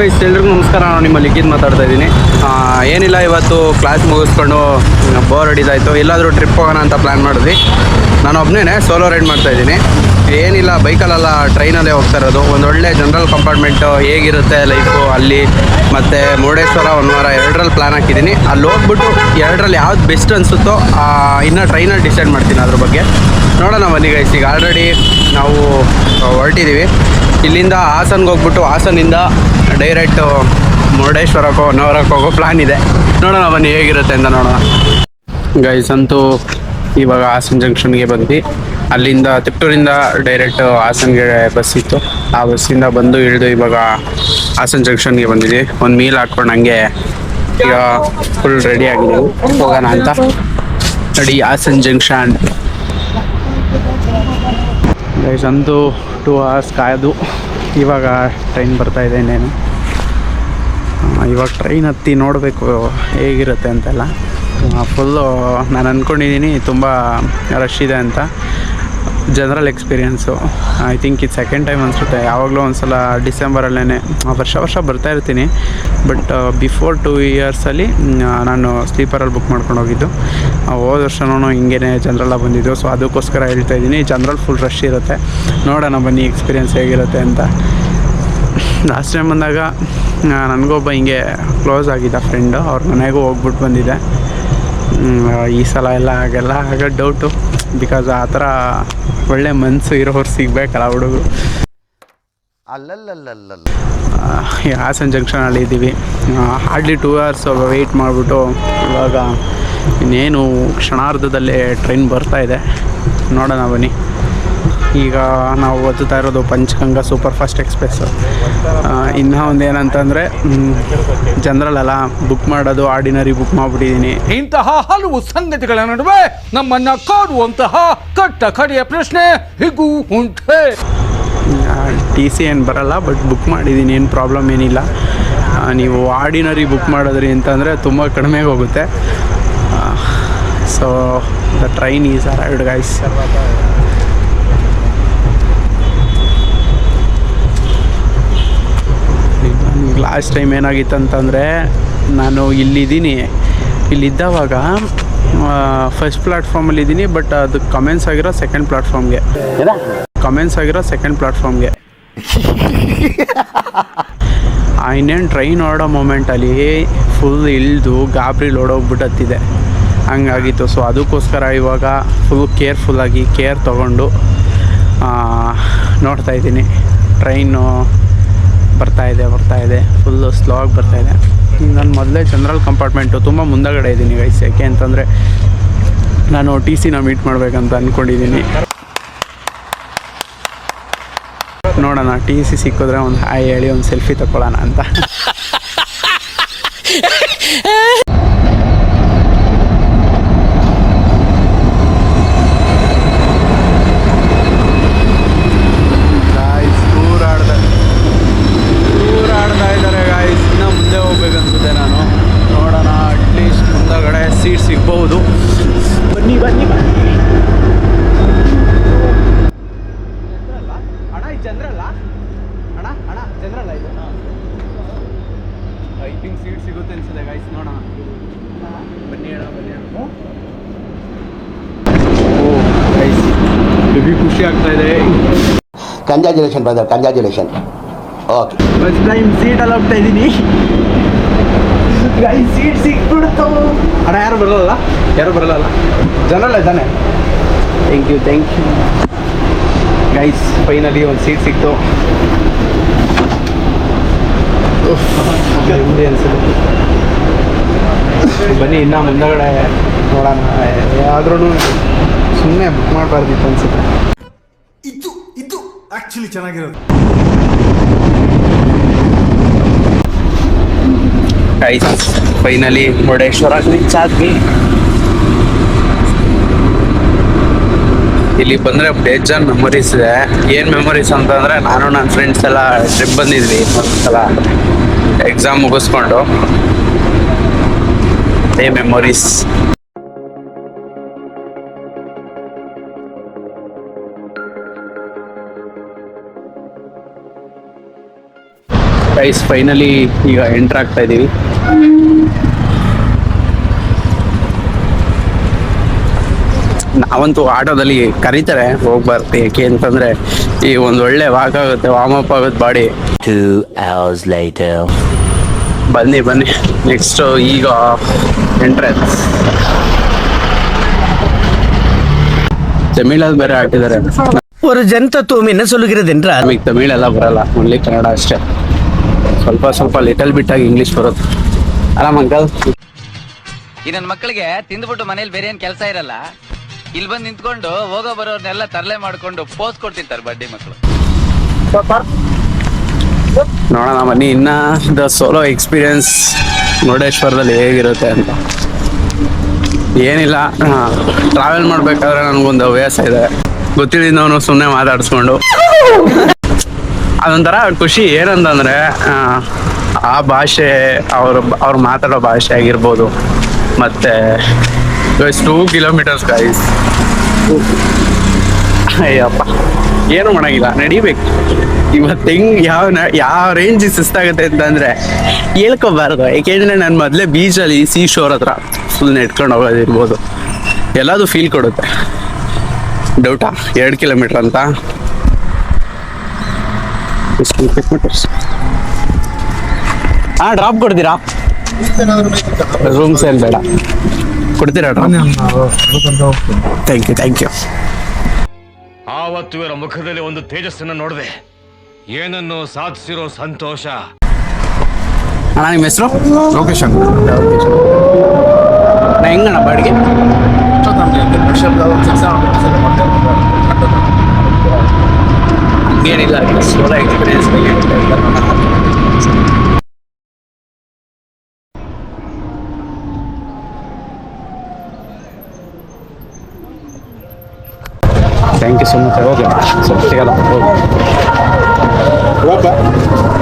Guys ಎಲ್ರಿಗೂ ನಮಸ್ಕಾರ. ನಾನು ನಿಮ್ಮ ಲಿಖಿತ್ ಮಾತಾಡ್ತಾ ಇದ್ದೀನಿ. ಏನಿಲ್ಲ, ಇವತ್ತು ಕ್ಲಾಸ್ ಮುಗಿಸ್ಕೊಂಡು ಬೋರ್ ಹಿಡಿದಾಯಿತು. ಎಲ್ಲಾದರೂ ಟ್ರಿಪ್ ಹೋಗೋಣ ಅಂತ ಪ್ಲ್ಯಾನ್ ಮಾಡಿದ್ವಿ. ನಾನು ಒಬ್ಬನೇ ಸೋಲೋ ರೈಡ್ ಮಾಡ್ತಾ ಇದ್ದೀನಿ. ಏನಿಲ್ಲ, ಬೈಕಲ್ಲೆಲ್ಲ ಟ್ರೈನಲ್ಲೇ ಹೋಗ್ತಾ ಇರೋದು. ಒಂದು ಒಳ್ಳೆ ಜನರಲ್ ಕಂಪಾರ್ಟ್ಮೆಂಟು ಹೇಗಿರುತ್ತೆ ಲೈಫು ಅಲ್ಲಿ, ಮತ್ತು ಮುರುಡೇಶ್ವರ ಒಂದು ವಾರ ಎರಡರಲ್ಲಿ ಪ್ಲ್ಯಾನ್ ಹಾಕಿದ್ದೀನಿ. ಅಲ್ಲಿ ಹೋಗ್ಬಿಟ್ಟು ಎರಡರಲ್ಲಿ ಯಾವ್ದು ಬೆಸ್ಟ್ ಅನಿಸುತ್ತೋ ಇನ್ನೂ ಟ್ರೈನಲ್ಲಿ ಡಿಸೈಡ್ ಮಾಡ್ತೀನಿ ಅದ್ರ ಬಗ್ಗೆ. ನೋಡೋಣ ಬನ್ನಿ ಗೈಸ್ ಈಗ ಆಲ್ರೆಡಿ ನಾವು ಹೊರಟಿದ್ದೀವಿ ಇಲ್ಲಿಂದ ಹಾಸನ್ಗೆ ಹೋಗ್ಬಿಟ್ಟು ಹಾಸನಿಂದ ಡೈರೆಕ್ಟು ಮುರುಡೇಶ್ವರಕ್ಕೋ ನವರಕ್ಕೆ ಹೋಗೋ ಪ್ಲಾನ್ ಇದೆ. ನೋಡೋಣ ಬನ್ನಿ ಹೇಗಿರುತ್ತೆ ಅಂತ ನೋಡೋಣ. ಗೈಸ್ ಅಂತೂ ಇವಾಗ ಹಾಸನ್ ಜಂಕ್ಷನ್ಗೆ ಬಂದ್ವಿ. ಅಲ್ಲಿಂದ ತಿಪ್ಟೂರಿಂದ ಡೈರೆಕ್ಟ್ ಹಾಸನ್ಗೆ ಬಸ್ ಇತ್ತು. ಆ ಬಸ್ಸಿಂದ ಬಂದು ಇಳಿದು ಇವಾಗ ಹಾಸನ್ ಜಂಕ್ಷನ್ಗೆ ಬಂದಿದ್ವಿ. ಒಂದು ಮೀಲ್ ಹಾಕ್ಕೊಂಡು ಹಂಗೆ ಈಗ ಫುಲ್ ರೆಡಿ ಆಗಿದ್ದೀವಿ ಹೋಗೋಣ ಅಂತ. ನೋಡಿ ಹಾಸನ್ ಜಂಕ್ಷನ್ ಗೈಸ್ ಅಂತೂ ಟೂ ಅವರ್ಸ್ ಕಾಯ್ದು ಇವಾಗ ಟ್ರೈನ್ ಬರ್ತಾ ಇದೆ ಇನ್ನೇನು. ಇವಾಗ ಟ್ರೈನ್ ಹತ್ತಿ ನೋಡಬೇಕು ಹೇಗಿರುತ್ತೆ ಅಂತೆಲ್ಲ. ಫುಲ್ಲು ನಾನು ಅಂದ್ಕೊಂಡಿದ್ದೀನಿ ತುಂಬ ರಶ್ ಇದೆ ಅಂತ. ಜನರಲ್ ಎಕ್ಸ್ಪೀರಿಯೆನ್ಸು ಐ ಥಿಂಕ್ ಇದು ಸೆಕೆಂಡ್ ಟೈಮ್ ಅನಿಸುತ್ತೆ. ಯಾವಾಗಲೂ ಒಂದು ಸಲ ಡಿಸೆಂಬರಲ್ಲೇ ವರ್ಷ ವರ್ಷ ಬರ್ತಾ ಇರ್ತೀನಿ. ಬಟ್ ಬಿಫೋರ್ ಟೂ ಇಯರ್ಸಲ್ಲಿ ನಾನು ಸ್ಲೀಪರಲ್ಲಿ ಬುಕ್ ಮಾಡ್ಕೊಂಡು ಹೋಗಿದ್ದು. ಹೋದ ವರ್ಷನೂ ಹಿಂಗೇ ಜನರಲ್ಲ ಬಂದಿದ್ದು. ಸೊ ಅದಕ್ಕೋಸ್ಕರ ಹೇಳ್ತಾ ಇದ್ದೀನಿ ಜನರಲ್ ಫುಲ್ ರಶ್ ಇರುತ್ತೆ. ನೋಡೋಣ ಬನ್ನಿ ಎಕ್ಸ್ಪೀರಿಯೆನ್ಸ್ ಹೇಗಿರುತ್ತೆ ಅಂತ. ಲಾಸ್ಟ್ ಟೈಮ್ ಬಂದಾಗ ನನಗೊಬ್ಬ ಹಿಂಗೆ ಕ್ಲೋಸ್ ಆಗಿದ್ದ ಫ್ರೆಂಡು ಅವ್ರ ಮನೆಗೂ ಹೋಗ್ಬಿಟ್ಟು ಬಂದಿದ್ದೆ. ಈ ಸಲ ಎಲ್ಲ ಹಾಗೆಲ್ಲ ಆಗ ಡೌಟು ಬಿಕಾಸ್ ಆ ಥರ ಒಳ್ಳೆ ಮನಸ್ಸು ಇರೋರು ಸಿಗಬೇಕಲ್ಲ ಹುಡುಗರು. ಅಲ್ಲಲ್ಲಲ್ಲಲ್ಲ ಹಾಸನ ಜಂಕ್ಷನಲ್ಲಿ ಇದ್ದೀವಿ. ಹಾರ್ಡ್ಲಿ ಟೂ ಅವರ್ಸ್ ವೆಯ್ಟ್ ಮಾಡಿಬಿಟ್ಟು ಇವಾಗ ಇನ್ನೇನು ಕ್ಷಣಾರ್ಧದಲ್ಲೇ ಟ್ರೈನ್ ಬರ್ತಾ ಇದೆ. ನೋಡೋಣ ಬನ್ನಿ. ಈಗ ನಾವು ಓದುತ್ತಾ ಇರೋದು ಪಂಚಗಂಗಾ ಸೂಪರ್ ಫಾಸ್ಟ್ ಎಕ್ಸ್ಪ್ರೆಸ್ ಇನ್ನೂ ಒಂದು ಏನಂತಂದರೆ ಜನರಲ್ ಅಲ್ಲ ಬುಕ್ ಮಾಡೋದು ಆರ್ಡಿನರಿ ಬುಕ್ ಮಾಡಿಬಿಟ್ಟಿದ್ದೀನಿ ಇಂತಹ ಹಲವು ಸಂಗತಿಗಳ ನಡುವೆ ನಮ್ಮನ್ನ ಕಾಡುವಂತಹ ಕಟ್ಟ ಕಡೆಯ ಪ್ರಶ್ನೆ ಹೀಗೂ ಉಂಟೆ. ಟಿ ಸಿ ಏನು ಬರಲ್ಲ ಬಟ್ ಬುಕ್ ಮಾಡಿದ್ದೀನಿ ಏನು ಪ್ರಾಬ್ಲಮ್ ಏನಿಲ್ಲ. ನೀವು ಆರ್ಡಿನರಿ ಬುಕ್ ಮಾಡಿದ್ರಿ ಅಂತಂದರೆ ತುಂಬ ಕಡಿಮೆಗೆ ಹೋಗುತ್ತೆ. So the train is arrived guys last time ಏನಾಗಿತ್ತು ಅಂತಂದರೆ ನಾನು ಇಲ್ಲಿದ್ದೀನಿ. ಇಲ್ಲಿದ್ದಾವಾಗ ಫಸ್ಟ್ ಪ್ಲ್ಯಾಟ್ಫಾರ್ಮಲ್ಲಿ ಇದ್ದೀನಿ ಬಟ್ ಅದು ಕಮೆಂಟ್ಸ್ ಆಗಿರೋ ಸೆಕೆಂಡ್ ಪ್ಲ್ಯಾಟ್ಫಾರ್ಮ್ಗೆ ಕಮೆಂಟ್ಸ್ ಆಗಿರೋ ಸೆಕೆಂಡ್ ಪ್ಲ್ಯಾಟ್ಫಾರ್ಮ್ಗೆ ಇನ್ನೇನು ಟ್ರೈನ್ ಓಡೋ ಮೂಮೆಂಟಲ್ಲಿ ಫುಲ್ ಇಳಿದು ಗಾಬರಿ ಓಡೋಗ್ಬಿಟ್ಟತ್ತಿದೆ ಹಂಗಾಗಿತ್ತು. ಸೊ ಅದಕ್ಕೋಸ್ಕರ ಇವಾಗ ಫುಲ್ ಕೇರ್ಫುಲ್ಲಾಗಿ ಕೇರ್ ತೊಗೊಂಡು ನೋಡ್ತಾ ಇದ್ದೀನಿ. ಟ್ರೈನು ಬರ್ತಾ ಇದೆ ಬರ್ತಾ ಇದೆ. ಫುಲ್ಲು ಸ್ಲೋ ಆಗಿ ಬರ್ತಾ ಇದೆ. ನಾನು ಮೊದಲೇ ಜನರಲ್ ಕಂಪಾರ್ಟ್ಮೆಂಟು ತುಂಬ ಮುಂದಗಡೆ ಇದ್ದೀನಿ ಗೈಸ್ ಯಾಕೆ ಅಂತಂದರೆ ನಾನು ಟಿ ಸಿನ ಮೀಟ್ ಮಾಡಬೇಕಂತ ಅಂದ್ಕೊಂಡಿದ್ದೀನಿ ನೋಡೋಣ ಟಿ ಸಿ ಸಿಕ್ಕಿದ್ರೆ ಒಂದು ಹಾಯ್ ಹೇಳಿ, ಒಂದು ಸೆಲ್ಫಿ ತಗೊಳ್ಳೋಣ ಅಂತ ಗಾಯ್ಸ್ ಊರಾಡ್ದೆ ಊರಾಡ್ತಾ ಇದ್ದಾರೆ ಗಾಯ್ಸ್ ಇನ್ನೂ ಮುಂದೆ ಹೋಗ್ಬೇಕನ್ಸುತ್ತೆ ನಾನು ನೋಡೋಣ ಅಟ್ಲೀಸ್ಟ್ ಮುಂದಗಡೆ ಸೀಟ್ ಸಿಗ್ಬಹುದು ಬನ್ನಿ ಬನ್ನಿ ಬನ್ನಿ ಅಣ್ಣ ಇದು ಚಂದ್ರಲ್ಲ ಅಣ್ಣ ಅಣ್ಣ ಚಂದ್ರಲ್ಲ ಇದು ಐ ಥಿಂಕ್ ಸೀಟ್ ಸಿಗುತ್ತೆ ಅನ್ಸುತ್ತೆ ಗಾಯ್ಸ್ ನೋಡೋಣ ಬನ್ನಿ ಅಣ್ಣ ಬನ್ನಿ ಅಣ್ಣ ಓ ಗೈಸ್ ಹೆವಿ ಖುಷಿ ಆಗ್ತಾ ಇದೆ. Congratulation brother congratulation okay first time ಸೀಟಲ್ಲಿ ಹೋಗ್ತಾ ಇದ್ದೀನಿ. ಗೈಸ್ ಸೀಟ್ ಸಿಕ್ಬಿಡ್ತು. ಅಣ್ಣ ಯಾರು ಬರಲ್ಲ ಯಾರು ಬರಲ್ಲ ಜನರಲ್ಲ ತಾನೆ? Thank you thank you guys finally ಒಂದು ಸೀಟ್ ಸಿಕ್ತು. ನೆಮ್ಮದಿ ಅನ್ಸುತ್ತೆ. ಬನ್ನಿ ಇನ್ನ ಮುಂದಗಡೆ ನೋಡೋಣ. ಆದ್ರೂ ಸುಮ್ಮನೆ ಬುಕ್ ಮಾಡಬಾರ್ದಿತ್ತು ಅನ್ಸುತ್ತೆ. ಆಕ್ಚುಲಿ ಚೆನ್ನಾಗಿರೋದು. ಫೈನಲಿ ಮುರುಡೇಶ್ವರ ರೀಚ್ ಆದ್ವಿ ಇಲ್ಲಿ ಬಂದರೆ ಬೇಜಾನ್ ಮೆಮೊರೀಸ್ ಇದೆ. ಏನು ಮೆಮೊರೀಸ್ ಅಂತಂದರೆ ನಾನು ನನ್ನ ಫ್ರೆಂಡ್ಸ್ ಎಲ್ಲ ಟ್ರಿಪ್ ಬಂದಿದ್ವಿ ಒಂದ್ಸಲ ಎಕ್ಸಾಮ್ ಮುಗಿಸ್ಕೊಂಡು. ಅದೇ ಮೆಮೊರೀಸ್ ಗೈಸ್ ಫೈನಲಿ ಈಗ ಎಂಟ್ರ್ ಆಗ್ತಾ ಇದ್ದೀವಿ ನಾವಂತೂ ಆಟೋದಲ್ಲಿ ಕರೀತಾರೆ ಹೋಗ್ಬಾರ್ದು ಯಾಕೆ ಅಂತಂದ್ರೆ ಈ ಒಂದು ಒಳ್ಳೆ ವಾಕ್ ಆಗುತ್ತೆ ವಾರ್ಮ್ ಅಪ್ ಆಗುತ್ತೆ ಬಾಡಿ Two hours later. ಬನ್ನಿ ಬನ್ನಿ ನೆಕ್ಸ್ಟ್ ಈಗ ಎಂಟ್ರೆನ್ಸ್ ತಮಿಳಲ್ಲಿ ಬೇರೆ ಹಾಕಿದ್ದಾರೆ ஒரு ஜன் தத்துவம் என்ன சொல்லுகிறது என்றால் ನಮಗೆ ತಮಿಳೆಲ್ಲ ಬರಲ್ಲ ಓನ್ಲಿ ಕನ್ನಡ ಅಷ್ಟೇ ಸ್ವಲ್ಪ ಸ್ವಲ್ಪ ಲಿಟಲ್ ಬಿಟ್ ಆಗಿ ಇಂಗ್ಲಿಷ್ ಬರುತ್ತೆ. ಆರಾಮ್ ಅಂಕಲ್ ಈ ನನ್ನ ಮಕ್ಕಳಿಗೆ ತಿಂದ್ಬಿಟ್ಟು ಮನೇಲಿ ಬೇರೆ ಏನ್ ಕೆಲಸ ಇರಲ್ಲ? ಇಲ್ಲಿ ಬಂದು ನಿಂತ್ಕೊಂಡು ಹೋಗೋ ಬರೋರ್ನೆಲ್ಲ ತರಲೆ ಮಾಡ್ಕೊಂಡು ಪೋಸ್ ಕೊಡ್ತಿರ್ತಾರೆ ಬಡ್ಡಿ ಮಕ್ಕಳು ನೋಡೋಣ ಬನ್ನಿ. ಇನ್ನ ದ ಸೋಲೋ ಎಕ್ಸ್ಪೀರಿಯನ್ಸ್ ಮುರುಡೇಶ್ವರದಲ್ಲಿ ಹೇಗಿರುತ್ತೆ ಅಂತ. ಏನಿಲ್ಲ ಟ್ರಾವೆಲ್ ಮಾಡ್ಬೇಕಾದ್ರೆ ನನಗೊಂದು ಹವ್ಯಾಸ ಇದೆ. ಗೊತ್ತಿಳಿದವನು ಸುಮ್ಮನೆ ಮಾತಾಡಿಸ್ಕೊಂಡು. ಅದೊಂಥರ ಖುಷಿ ಏನಂತಂದ್ರೆ ಆ, ಭಾಷೆ ಅವ್ರ ಅವ್ರು ಮಾತಾಡೋ ಭಾಷೆ ಆಗಿರ್ಬೋದು. ಮತ್ತೆ ಟೂ ಕಿಲೋಮೀಟರ್ಸ್ ಗೈಸ್ ಅಯ್ಯಪ್ಪ. ಏನು ಮಾಡಂಗಿಲ್ಲ ನಡಿಬೇಕು. ಇವತ್ತು ಹೆಂಗ್ ಯಾವ ಯಾವ ರೇಂಜ್ ಸುಸ್ತಾಗುತ್ತೆ ಅಂತಂದ್ರೆ ಹೇಳ್ಕೋಬಾರ್ದು. ಯಾಕೆಂದ್ರೆ ನಾನು ಮೊದಲೇ ಬೀಚಲ್ಲಿ ಸೀ ಶೋರ್ ಹತ್ರ ಫುಲ್ ನೆಟ್ಕೊಂಡು ಹೋಗೋದಿರ್ಬೋದು. ಎಲ್ಲದು ಫೀಲ್ ಕೊಡುತ್ತೆ. ಡೌಟಾ ಎರಡು ಕಿಲೋಮೀಟರ್ ಅಂತ? ಹಾ ಡ್ರಾಪ್ ಕೊಡ್ತೀರಾ? ರೂಮ್ಸ್ ಸೇಲ್ ಬೇಡ. ಕೊಡ್ತೀರಾ drop thank you thank you ಆವತ್ತು ಇವರ ಮುಖದಲ್ಲಿ ಒಂದು ತೇಜಸ್ಸನ್ನು ನೋಡಿದೆ. ಏನನ್ನು ಸಾಧಿಸಿರೋ ಸಂತೋಷ? ಅಣ್ಣ ನಿಮ್ಮ ಹೆಸರು? ಲೋಕೇಶ್ ಅಂತ ನಾ ಹೆಂಗಣ್ಣ ಬಾಡಿಗೆ? ಏನಿಲ್ಲ ಸೋಲೋ ಎಕ್ಸ್ಪೀರಿಯನ್ಸ್ ಬಗ್ಗೆ thank you so much okay ಸ್ವಲ್ಪ ಸಿಗಲ್ಲ.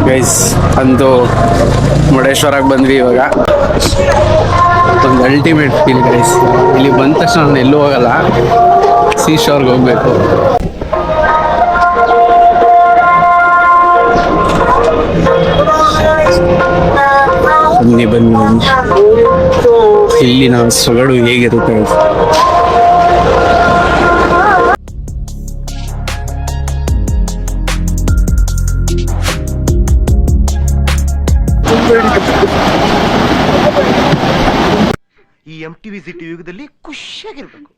ಗೈಸ್ ಅಂತೂ ಮುರುಡೇಶ್ವರಕ್ಕೆ ಬಂದ್ವಿ ಇವಾಗ. ಒಂದು ಅಲ್ಟಿಮೇಟ್ ಫೀಲ್ ಗೈಸ್ ಇಲ್ಲಿ ಬಂದ ತಕ್ಷಣ ನಾನು ಎಲ್ಲೂ ಹೋಗಲ್ಲ. ಸೀ ಶೋರ್ಗೆ ಹೋಗ್ಬೇಕು. ಬನ್ನಿ ಬನ್ನಿ ಇಲ್ಲಿನ ಸೊಗಡು ಹೇಗಿರುತ್ತೆ? ಈ ಎಂ ಟಿ ವಿ ಸಿಟಿ ಯುಗದಲ್ಲಿ ಖುಷಿಯಾಗಿರ್ಬೇಕು.